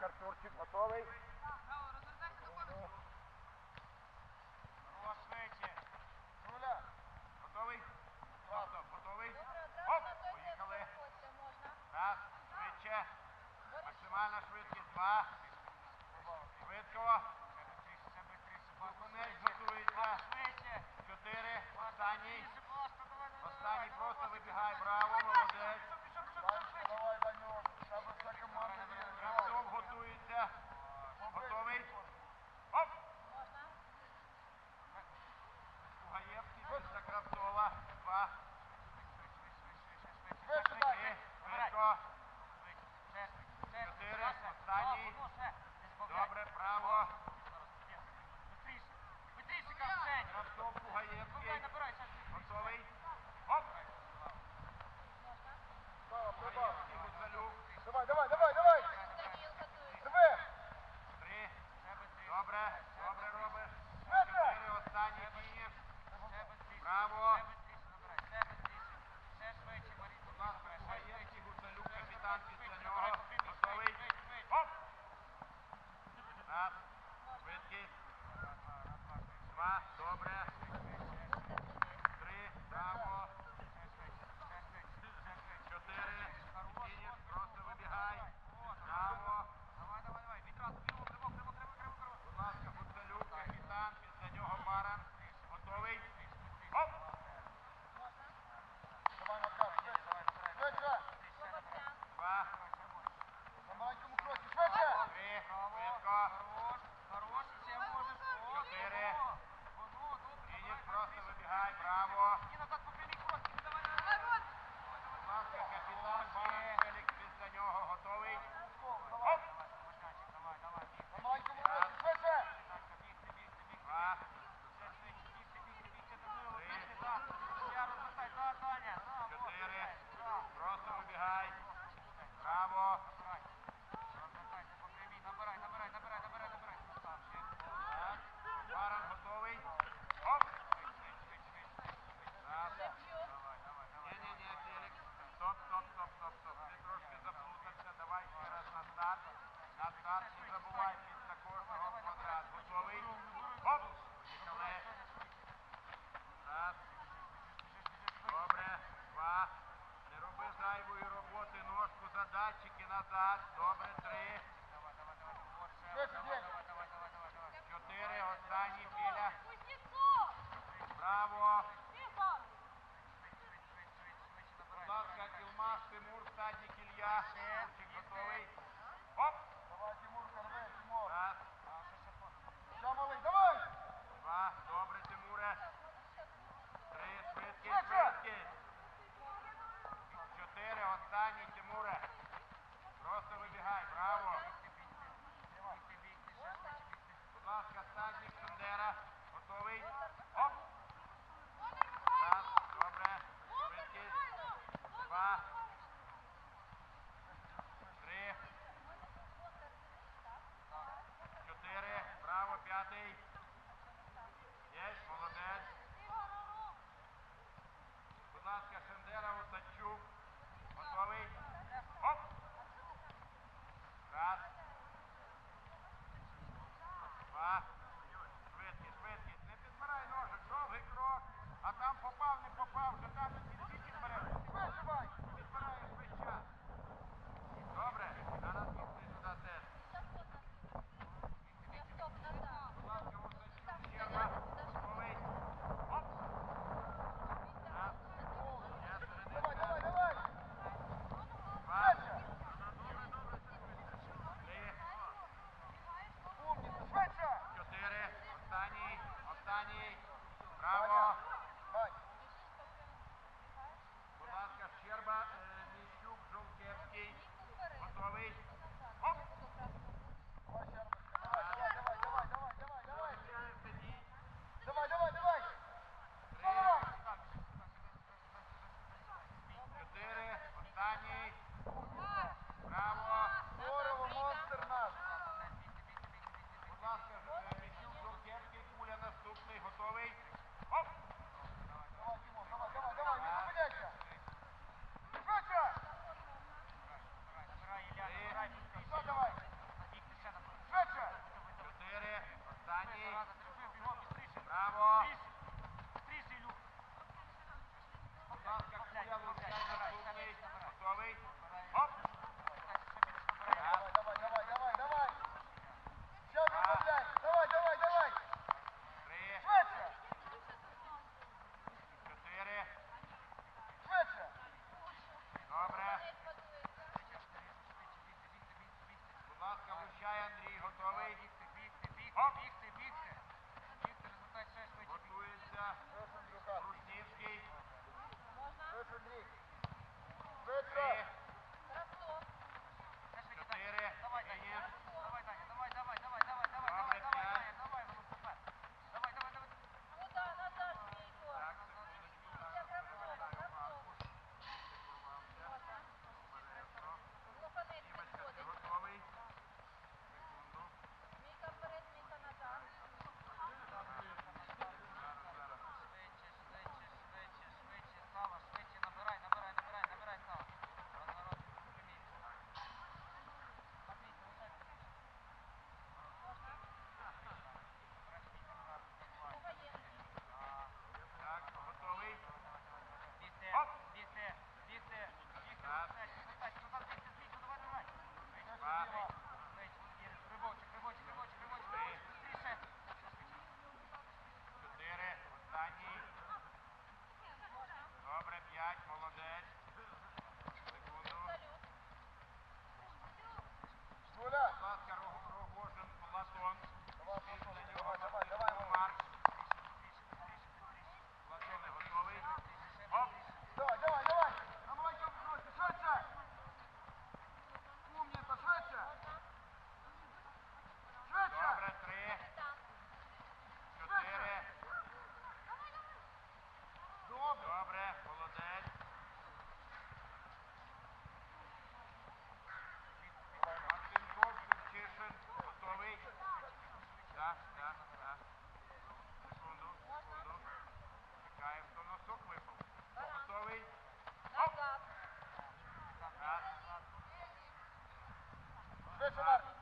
Карпюрчик готовий. Готовий? Готовий? Поїхали. Швидше. Максимальна швидкість. Два. Швидко. Макунець готується. Чотири. Останній. Останній просто вибігає. Браво, молодець. Давай, Данюк. Там вся команда. Артем готується. Sergeant Kundera. What, Bowie? off the back. Швидше, Марк.